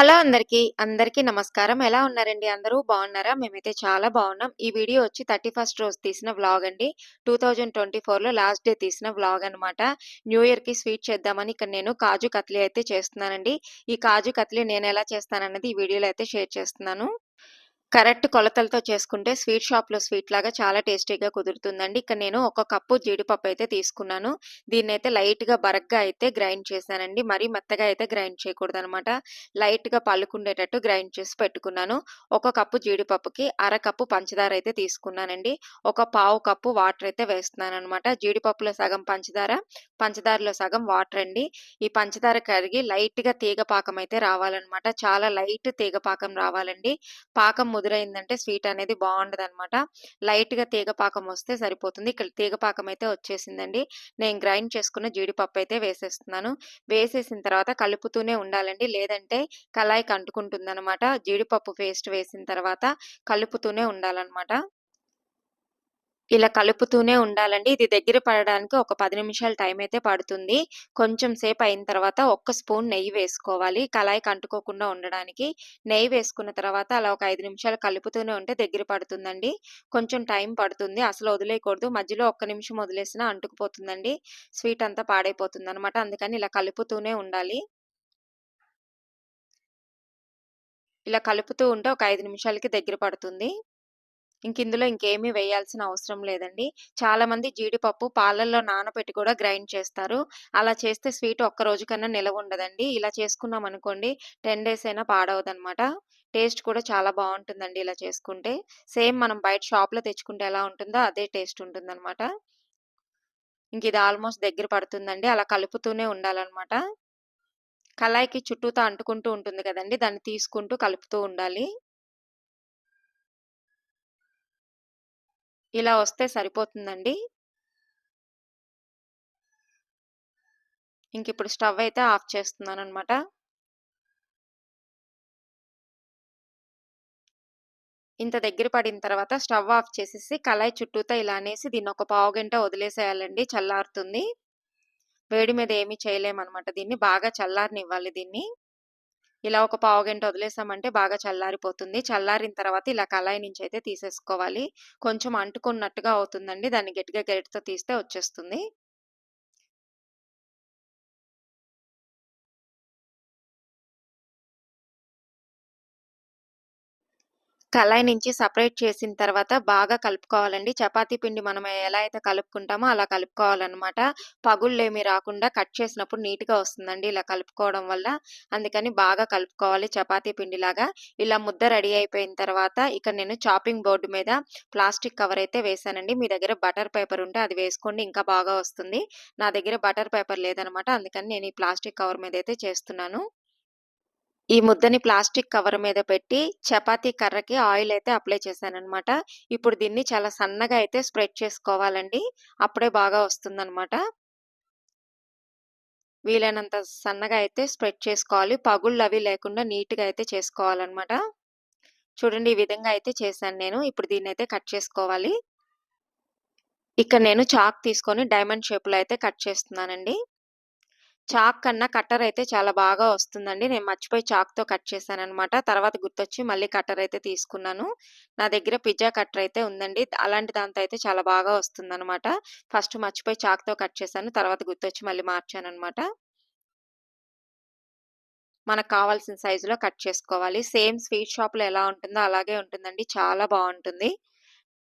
Hello అందరికీ. అందరికీ నమస్కారం. ఎలా ఉన్నారండి అందరూ? బాగున్నారా? మేమైతే చాలా బాగున్నాం. ఈ వీడియో వచ్చి 31st రోజు తీసిన వ్లాగ్ అండి. 2024లో లాస్ట్ డే తీసిన వ్లాగ్ అనమాట. న్యూ ఇయర్‌కి స్వీట్ చేద్దామని ఇక్కడ నేను కాజు కత్లీ అయితే చేస్తున్నానండి. ఈ కాజు కత్లీ నేనెలా చేస్తానన్నది ఈ వీడియోలో అయితే షేర్ చేస్తున్నాను. కరెక్ట్ కొలతలతో చేసుకుంటే స్వీట్ షాప్‌లో స్వీట్ లాగా చాలా టేస్టీగా కుదురుతుందండి. ఇక్కడ నేను ఒక కప్పు జీడిపప్పు అయితే తీసుకున్నాను. దీన్ని అయితే లైట్‌గా బరగ్గా అయితే గ్రైండ్ చేశానండి. మరీ మెత్తగా అయితే గ్రైండ్ చేయకూడదు అనమాట లైట్‌గా పలుకుండేటట్టు గ్రైండ్ చేసి పెట్టుకున్నాను. ఒక కప్పు జీడిపప్పుకి అర కప్పు పంచదార అయితే తీసుకున్నానండి. ఒక పావు కప్పు వాటర్ అయితే వేస్తున్నాను అనమాట జీడిపప్పులో సగం పంచదార, పంచదారలో సగం వాటర్ అండి. ఈ పంచదార కరిగి లైట్‌గా తీగ పాకం అయితే రావాలనమాట. చాలా లైట్ తీగ పాకం రావాలండి. పాకం ముదురైందంటే స్వీట్ అనేది బాగుండదనమాట. లైట్‌గా తీగ పాకం వస్తే సరిపోతుంది. ఇక్కడ తీగపాకం అయితే వచ్చేసిందండి. నేను గ్రైండ్ చేసుకున్న జీడిపప్పు అయితే వేసేస్తున్నాను. వేసేసిన తర్వాత కలుపుతూనే ఉండాలండి. లేదంటే కళాయికి అంటుకుంటుందనమాట. జీడిపప్పు పేస్ట్ వేసిన తర్వాత కలుపుతూనే ఉండాలన్నమాట ఇలా కలుపుతూనే ఉండాలండి. ఇది దగ్గర పడడానికి ఒక పది నిమిషాలు టైం అయితే పడుతుంది. కొంచెం సేపు అయిన తర్వాత ఒక్క స్పూన్ నెయ్యి వేసుకోవాలి. కళాయికి అంటుకోకుండా ఉండడానికి. నెయ్యి వేసుకున్న తర్వాత అలా ఒక ఐదు నిమిషాలు కలుపుతూనే ఉంటే దగ్గర పడుతుందండి. కొంచెం టైం పడుతుంది. అసలు వదిలేయకూడదు. మధ్యలో ఒక్క నిమిషం వదిలేసినా అంటుకుపోతుందండి. స్వీట్ అంతా పాడైపోతుంది అనమాట అందుకని ఇలా కలుపుతూనే ఉండాలి. ఇలా కలుపుతూ ఉంటే ఒక ఐదు నిమిషాలకి దగ్గర పడుతుంది. ఇంకిందులో ఇంకేమీ వేయాల్సిన అవసరం లేదండి. చాలామంది జీడిపప్పు పాలల్లో నానబెట్టి కూడా గ్రైండ్ చేస్తారు. అలా చేస్తే స్వీట్ ఒక్క రోజు కన్నా నిలవ ఉండదండి. ఇలా చేసుకున్నాం అనుకోండి టెన్ డేస్ అయినా పాడవదనమాట. టేస్ట్ కూడా చాలా బాగుంటుందండి ఇలా చేసుకుంటే. సేమ్ మనం బయట షాప్‌లో తెచ్చుకుంటే ఎలా ఉంటుందో అదే టేస్ట్ ఉంటుందన్నమాట ఇంక ఇది ఆల్మోస్ట్ దగ్గర పడుతుందండి. అలా కలుపుతూనే ఉండాలన్నమాట కళాయికి చుట్టూతో అంటుకుంటూ ఉంటుంది కదండి దాన్ని తీసుకుంటూ కలుపుతూ ఉండాలి. ఇలా వస్తే సరిపోతుందండి. ఇంకిప్పుడు స్టవ్ అయితే ఆఫ్ చేస్తున్నాను అనమాట ఇంత దగ్గర పడిన తర్వాత స్టవ్ ఆఫ్ చేసేసి కళాయి చుట్టూతో ఇలా అనేసి దీన్ని ఒక పావు గంట వదిలేసేయాలండి. చల్లారుతుంది. వేడి మీద ఏమి చేయలేమన్నమాట దీన్ని. బాగా చల్లారనివ్వాలి దీన్ని. ఇలా ఒక పావు గంట వదిలేసామంటే బాగా చల్లారిపోతుంది. చల్లారిన తర్వాత ఇలా కళాయి నుంచి అయితే తీసేసుకోవాలి. కొంచెం అంటుకున్నట్టుగా అవుతుందండి. దాన్ని గట్టిగా గరిటతో తీస్తే వచ్చేస్తుంది. కళాయి నుంచి సెపరేట్ చేసిన తర్వాత బాగా కలుపుకోవాలండి. చపాతీ పిండి మనం ఎలా అయితే కలుపుకుంటామో అలా కలుపుకోవాలన్నమాట పగుళ్ళేమి రాకుండా కట్ చేసినప్పుడు నీట్‌గా వస్తుందండి ఇలా కలుపుకోవడం వల్ల. అందుకని బాగా కలుపుకోవాలి చపాతీ పిండిలాగా. ఇలా ముద్ద రెడీ అయిపోయిన తర్వాత ఇక్కడ నేను చాపింగ్ బోర్డు మీద ప్లాస్టిక్ కవర్ అయితే వేశానండి. మీ దగ్గర బటర్ పేపర్ ఉంటే అది వేసుకోండి ఇంకా బాగా వస్తుంది. నా దగ్గర బటర్ పేపర్ లేదనమాట. అందుకని నేను ఈ ప్లాస్టిక్ కవర్ మీద అయితే చేస్తున్నాను. ఈ ముద్దని ప్లాస్టిక్ కవర్ మీద పెట్టి చపాతీ కర్రకి ఆయిల్ అయితే అప్లై చేశానమాట ఇప్పుడు దీన్ని చాలా సన్నగా అయితే స్ప్రెడ్ చేసుకోవాలండి. అప్పుడే బాగా వస్తుందనమాట. వీలైనంత సన్నగా అయితే స్ప్రెడ్ చేసుకోవాలి. పగుళ్ళు అవి లేకుండా నీట్‌గా అయితే చేసుకోవాలన్నమాట చూడండి ఈ విధంగా అయితే చేశాను నేను. ఇప్పుడు దీన్ని అయితే కట్ చేసుకోవాలి. ఇక్కడ నేను చాక్ తీసుకొని డైమండ్ షేప్‌లో అయితే కట్ చేస్తున్నానండి. చాక్ కన్నా కట్టర్ అయితే చాలా బాగా వస్తుందండి. నేను మర్చిపోయి చాక్‌తో కట్ చేశాననమాట. తర్వాత గుర్తొచ్చి మళ్ళీ కట్టర్ అయితే తీసుకున్నాను. నా దగ్గర పిజ్జా కట్టర్ అయితే ఉందండి. అలాంటి దాంతో అయితే చాలా బాగా వస్తుందనమాట. ఫస్ట్ మర్చిపోయి చాక్‌తో కట్ చేశాను. తర్వాత గుర్తొచ్చి మళ్ళీ మార్చాననమాట. మనకు కావాల్సిన సైజులో కట్ చేసుకోవాలి. సేమ్ స్వీట్ షాప్‌లో ఎలా ఉంటుందో అలాగే ఉంటుందండి. చాలా బాగుంటుంది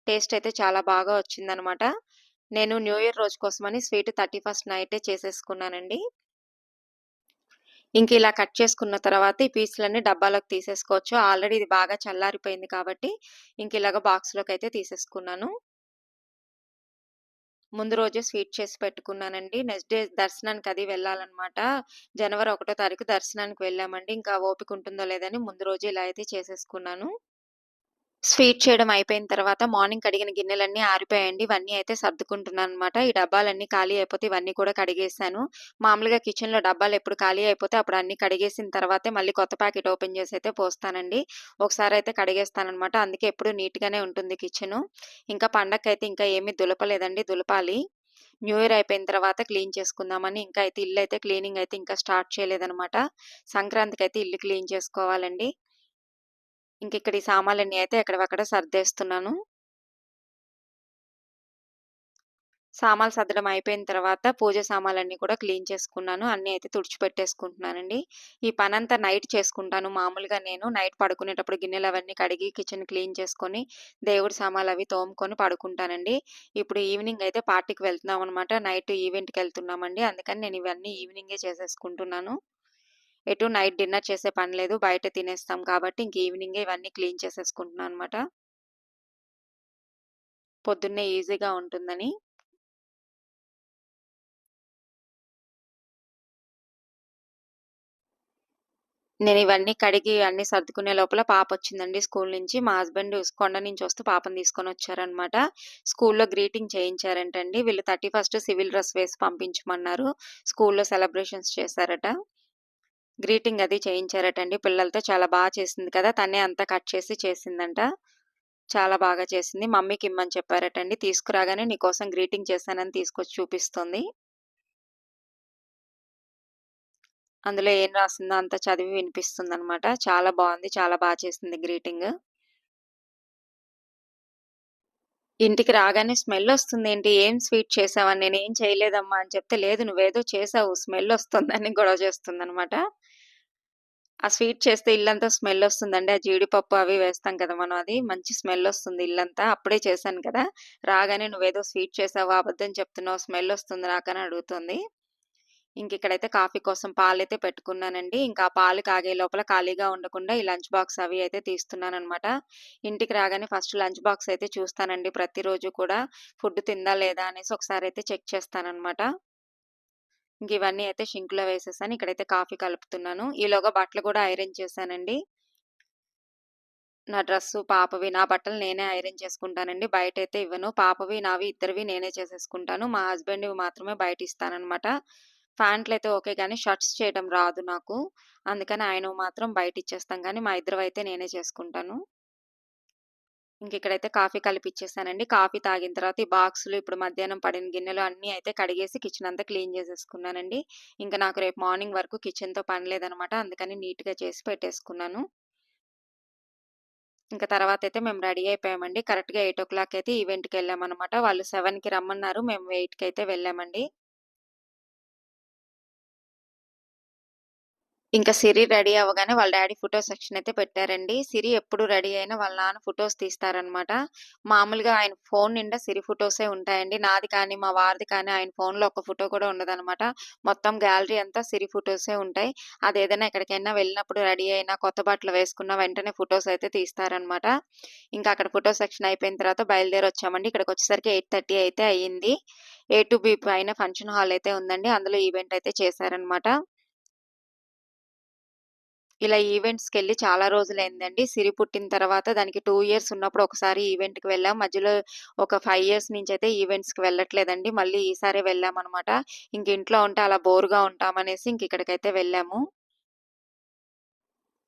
టేస్ట్ అయితే చాలా బాగా వచ్చిందనమాట. నేను న్యూ ఇయర్ రోజు కోసమని స్వీట్ 31st నైటే చేసేసుకున్నానండి. ఇంక ఇలా కట్ చేసుకున్న తర్వాత ఈ పీసులన్నీ డబ్బాలోకి తీసేసుకోవచ్చు. ఆల్రెడీ ఇది బాగా చల్లారిపోయింది కాబట్టి ఇంక ఇలాగ అయితే తీసేసుకున్నాను. ముందు రోజే స్వీట్ చేసి పెట్టుకున్నానండి. నెక్స్ట్ డే దర్శనానికి అది వెళ్ళాలన్నమాట జనవరి ఒకటో తారీఖు దర్శనానికి వెళ్ళామండి. ఇంకా ఓపిక ఉంటుందో లేదని ముందు రోజు ఇలా అయితే చేసేసుకున్నాను. స్వీట్ చేయడం అయిపోయిన తర్వాత మార్నింగ్ కడిగిన గిన్నెలన్నీ ఆరిపోయాయండి. ఇవన్నీ అయితే సర్దుకుంటున్నాను అనమాట ఈ డబ్బాలన్నీ ఖాళీ అయిపోతే ఇవన్నీ కూడా కడిగేసాను మామూలుగా కిచెన్‌లో డబ్బాలు ఎప్పుడు ఖాళీ అయిపోతే అప్పుడు అన్నీ కడిగేసిన తర్వాతే మళ్ళీ కొత్త ప్యాకెట్ ఓపెన్ చేసి అయితే పోస్తానండి. ఒకసారి అయితే కడిగేస్తానమాట అందుకే ఎప్పుడు నీట్‌గానే ఉంటుంది కిచెన్ ఇంకా పండగకైతే ఇంకా ఏమీ దులపలేదండి. దులపాలి. న్యూ ఇయర్ అయిపోయిన తర్వాత క్లీన్ చేసుకుందామని ఇంకా అయితే ఇల్లు అయితే క్లీనింగ్ అయితే ఇంకా స్టార్ట్ చేయలేదనమాట సంక్రాంతికి అయితే ఇల్లు క్లీన్ చేసుకోవాలండి ఇంక ఇక్కడ ఈ సామాన్లన్నీ అయితే ఎక్కడవక్కడ సర్దేస్తున్నాను. సామాన్లు సర్దడం అయిపోయిన తర్వాత పూజ సామాన్లన్నీ కూడా క్లీన్ చేసుకున్నాను. అన్నీ అయితే తుడిచిపెట్టేసుకుంటున్నానండి. ఈ పనంతా నైట్ చేసుకుంటాను. మామూలుగా నేను నైట్ పడుకునేటప్పుడు గిన్నెలు అవన్నీ కడిగి కిచెన్ క్లీన్ చేసుకొని దేవుడి సామాన్లు అవి తోముకొని పడుకుంటానండి. ఇప్పుడు ఈవినింగ్ అయితే పార్టీకి వెళ్తున్నాం అనమాట నైట్ ఈవెంట్కి వెళ్తున్నామండి. అందుకని నేను ఇవన్నీ ఈవినింగే చేసేసుకుంటున్నాను. ఎటు నైట్ డిన్నర్ చేసే పని లేదు బయట తినేస్తాం కాబట్టి ఇంక ఈవినింగే ఇవన్నీ క్లీన్ చేసేసుకుంటున్నాను అనమాట పొద్దున్నే ఈజీగా ఉంటుందని. నేను ఇవన్నీ కడిగి అన్ని సర్దుకునే లోపల పాప వచ్చిందండి స్కూల్ నుంచి. మా హస్బెండ్ కొండ నుంచి వస్తూ పాపని తీసుకొని వచ్చారనమాట స్కూల్లో గ్రీటింగ్ చేయించారంటండి. వీళ్ళు థర్టీ ఫస్ట్ సివిల్ డ్రెస్ వేసి పంపించమన్నారు. స్కూల్లో సెలబ్రేషన్స్ చేశారట. గ్రీటింగ్ అది చేయించారటండి. పిల్లలతో చాలా బాగా చేసింది కదా! తనే అంతా కట్ చేసి చేసిందంట. చాలా బాగా చేసింది. మమ్మీకి ఇమ్మని చెప్పారటండి. తీసుకురాగానే నీకోసం గ్రీటింగ్ చేశానని తీసుకొచ్చి చూపిస్తుంది. అందులో ఏం రాసిందో అంతా చదివి వినిపిస్తుంది అనమాట చాలా బాగుంది. చాలా బాగా చేసింది గ్రీటింగ్. ఇంటికి రాగానే స్మెల్ వస్తుంది ఏంటి ఏం స్వీట్ చేసావని? ఏం చేయలేదమ్మా అని చెప్తే, లేదు నువ్వేదో చేసావు. స్మెల్ వస్తుందని గొడవ చేస్తుంది అనమాట ఆ స్వీట్ చేస్తే ఇల్లంతా స్మెల్ వస్తుందండి. ఆ జీడిపప్పు అవి వేస్తాం కదా మనం అది మంచి స్మెల్ వస్తుంది ఇల్లంతా. అప్పుడే చేశాను కదా! రాగానే నువ్వేదో స్వీట్ చేసావు అబద్ధం చెప్తున్నావు స్మెల్ వస్తుంది నాకని అడుగుతుంది. ఇంక ఇక్కడైతే కాఫీ కోసం పాలైతే పెట్టుకున్నానండి. ఇంకా పాలు కాగే లోపల ఖాళీగా ఉండకుండా ఈ లంచ్ బాక్స్ అవి అయితే తీస్తున్నాననమాట. ఇంటికి రాగానే ఫస్ట్ లంచ్ బాక్స్ అయితే చూస్తానండి ప్రతిరోజు కూడా. ఫుడ్ తిందా లేదా అనేసి ఒకసారి అయితే చెక్ చేస్తాననమాట. ఇంక ఇవన్నీ అయితే షింక్‌లో వేసేసాను. ఇక్కడైతే కాఫీ కలుపుతున్నాను. ఈలోగా బట్టలు కూడా ఐరన్ చేశానండి. నా డ్రెస్సు, పాపవి, నా బట్టలు నేనే ఐరన్ చేసుకుంటానండి. బయట అయితే ఇవ్వను. పాపవి, నావి ఇద్దరివి నేనే చేసేసుకుంటాను. మా హస్బెండ్‌వి మాత్రమే బయట ఇస్తానన్నమాట ప్యాంట్లు అయితే ఓకే కానీ షర్ట్స్ చేయడం రాదు నాకు. అందుకని ఆయన మాత్రం బయట ఇచ్చేస్తాం కానీ మా ఇద్దరు అయితే నేనే చేసుకుంటాను. ఇంకిక్కడైతే కాఫీ కలిపిచ్చేసానండి. కాఫీ తాగిన తర్వాత ఈ బాక్సులు, ఇప్పుడు మధ్యాహ్నం పడిన గిన్నెలు అన్నీ అయితే కడిగేసి కిచెన్ అంతా క్లీన్ చేసేసుకున్నానండి. ఇంకా నాకు రేపు మార్నింగ్ వరకు కిచెన్‌తో పని లేదనమాట. అందుకని నీట్‌గా చేసి పెట్టేసుకున్నాను. ఇంకా తర్వాత అయితే మేము రెడీ అయిపోయామండి. కరెక్ట్‌గా 8:00 అయితే ఈవెంట్‌కెళ్ళామనమాట. వాళ్ళు సెవెన్కి రమ్మన్నారు. మేము ఎయిట్కి అయితే వెళ్ళామండి. ఇంకా సిరి రెడీ అవ్వగానే వాళ్ళ డాడీ ఫోటో సెక్షన్ అయితే పెట్టారండి. సిరి ఎప్పుడు రెడీ అయినా వాళ్ళ నాన్న ఫొటోస్ తీస్తారనమాట. మామూలుగా ఆయన ఫోన్ నిండా సిరి ఫొటోసే ఉంటాయండి. నాది కానీ, మా వారిది కానీ ఆయన ఫోన్‌లో ఒక ఫోటో కూడా ఉండదనమాట. మొత్తం గ్యాలరీ అంతా సిరి ఫొటోసే ఉంటాయి. అది ఏదైనా ఎక్కడికైనా వెళ్ళినప్పుడు రెడీ అయినా, కొత్త బట్టలు వేసుకున్న వెంటనే ఫోటోస్ అయితే తీస్తారనమాట. ఇంకా అక్కడ ఫోటో సెక్షన్ అయిపోయిన తర్వాత బయలుదేరి వచ్చామండి. ఇక్కడ వచ్చేసరికి ఎయిట్ థర్టీ అయితే అయ్యింది. ఏ టు బి పైన ఫంక్షన్ హాల్ అయితే ఉందండి. అందులో ఈవెంట్ అయితే చేశారనమాట. ఇలా ఈవెంట్స్‌కెళ్ళి చాలా రోజులైందండి. సిరి పుట్టిన తర్వాత దానికి టూ ఇయర్స్ ఉన్నప్పుడు ఒకసారి ఈవెంట్‌కి వెళ్ళాం. మధ్యలో ఒక ఫైవ్ ఇయర్స్ నుంచి అయితే ఈవెంట్స్‌కి వెళ్ళట్లేదండి. మళ్ళీ ఈసారే వెళ్ళామనమాట. ఇంక ఇంట్లో ఉంటే అలా బోర్‌గా ఉంటామనేసి ఇంక ఇక్కడికైతే వెళ్ళాము.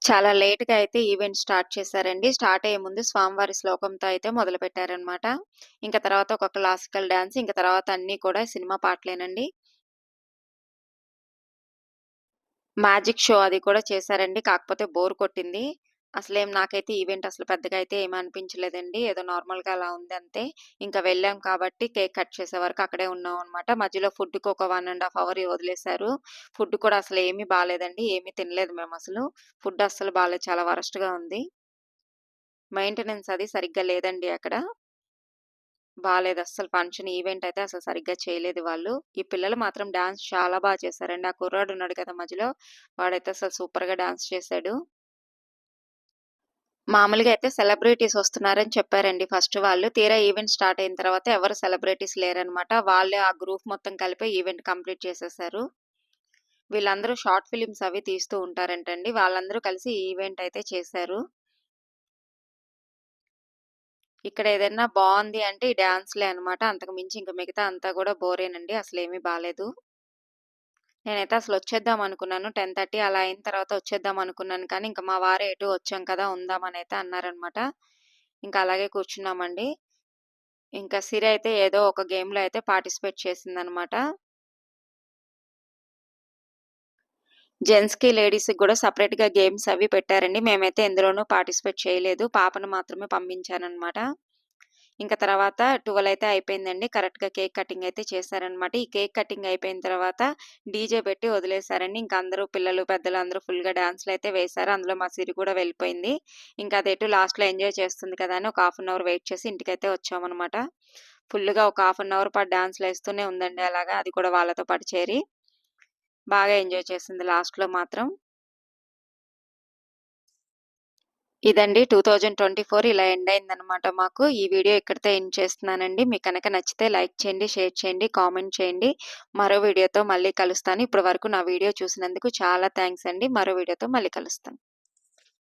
చాలా లేట్‌గా అయితే ఈవెంట్ స్టార్ట్ చేశారండి. స్టార్ట్ అయ్యే ముందు స్వామివారి శ్లోకంతో అయితే మొదలు పెట్టారనమాట ఇంకా తర్వాత ఒక క్లాసికల్ డాన్స్, ఇంకా తర్వాత అన్నీ కూడా సినిమా పాటలేనండి. మ్యాజిక్ షో అది కూడా చేశారండి. కాకపోతే బోర్ కొట్టింది. అసలేం నాకైతే ఈవెంట్ అసలు పెద్దగా అయితే ఏం అనిపించలేదండి. ఏదో నార్మల్‌గా అలా ఉంది అంతే. ఇంకా వెళ్ళాం కాబట్టి కేక్ కట్ చేసే వరకు అక్కడే ఉన్నాం అనమాట. మధ్యలో ఫుడ్‌కి ఒక వన్ అండ్ హాఫ్ అవర్ వదిలేశారు. ఫుడ్ కూడా అసలు ఏమీ బాలేదండి. ఏమీ తినలేదు మేము అసలు ఫుడ్ అసలు బాలేదు. చాలా వరస్ట్‌గా ఉంది. మెయింటెనెన్స్ అది సరిగ్గా లేదండి అక్కడ. బాలేదు అస్సలు ఫంక్షన్ ఈవెంట్ అయితే అసలు సరిగ్గా చేయలేదు వాళ్ళు. ఈ పిల్లలు మాత్రం డాన్స్ చాలా బాగా చేశారండి. ఆ కుర్రాడు ఉన్నాడు కదా మధ్యలో వాడైతే అసలు సూపర్‌గా డాన్స్ చేశాడు. మామూలుగా అయితే సెలబ్రిటీస్ వస్తున్నారని చెప్పారండి ఫస్ట్ వాళ్ళు. తీరా ఈవెంట్ స్టార్ట్ అయిన తర్వాత ఎవరు సెలబ్రిటీస్ లేరనమాట. వాళ్ళే ఆ గ్రూప్ మొత్తం కలిపి ఈవెంట్ కంప్లీట్ చేసేసారు. వీళ్ళందరూ షార్ట్ ఫిలిమ్స్ అవి తీస్తూ ఉంటారంటండి. వాళ్ళందరూ కలిసి ఈవెంట్ అయితే చేశారు. ఇక్కడ ఏదైనా బాగుంది అంటే ఈ డ్యాన్స్లే అనమాట. అంతకు మించి ఇంకా మిగతా అంతా కూడా బోరేనండి. అసలు ఏమీ బాగాలేదు నేనైతే అసలొచ్చేద్దాం అనుకున్నాను. 10:30 అలా అయిన తర్వాత వచ్చేద్దాం అనుకున్నాను కానీ, ఇంకా మా వారు ఎటు వచ్చాం కదా! ఉందామనైతే అన్నారనమాట. ఇంకా అలాగే కూర్చున్నామండి. ఇంకా సిరి అయితే ఏదో ఒక గేమ్‌లో అయితే పార్టిసిపేట్ చేసిందనమాట. జెంట్స్‌కి, లేడీస్‌కి గూడా సెపరేట్‌గా గేమ్స్ అవి పెట్టారండి. మేమైతే ఎందులోనూ పార్టిసిపేట్ చేయలేదు. పాపను మాత్రమే పంపించానమాట ఇంకా తర్వాత 12 అయితే అయిపోయిందండి. కరెక్ట్‌గా కేక్ కటింగ్ అయితే చేశారనమాట. ఈ కేక్ కటింగ్ అయిపోయిన తర్వాత డీజే పెట్టి వదిలేసారండి. ఇంకా అందరూ పిల్లలు, పెద్దలు అందరూ ఫుల్‌గా డాన్స్‌లయితే వేశారు. అందులో మా సిరి కూడా వెళ్ళిపోయింది. ఇంకా అదెటు లాస్ట్‌లో ఎంజాయ్ చేస్తుంది కదా! అని ఒక హాఫ్ అన్ అవర్ వెయిట్ చేసి ఇంటికైతే వచ్చామన్నమాట ఫుల్‌గా ఒక హాఫ్ అన్ అవర్ పాటు డాన్స్‌లేస్తూనే ఉందండి అలాగా. అది కూడా వాళ్ళతో పాటు చేరి. బాగా ఎంజాయ్ చేసింది లాస్ట్‌లో మాత్రం. ఇదండి 2024 ఇలా ఎండ్ అయిందనమాట మాకు. ఈ వీడియో ఇక్కడితో ఎండ్ చేస్తున్నానండి. మీకు కనుక నచ్చితే లైక్ చేయండి, షేర్ చేయండి, కామెంట్ చేయండి. మరో వీడియోతో మళ్ళీ కలుస్తాను. ఇప్పటి వరకు నా వీడియో చూసినందుకు చాలా థ్యాంక్స్ అండి. మరో వీడియోతో మళ్ళీ కలుస్తాను.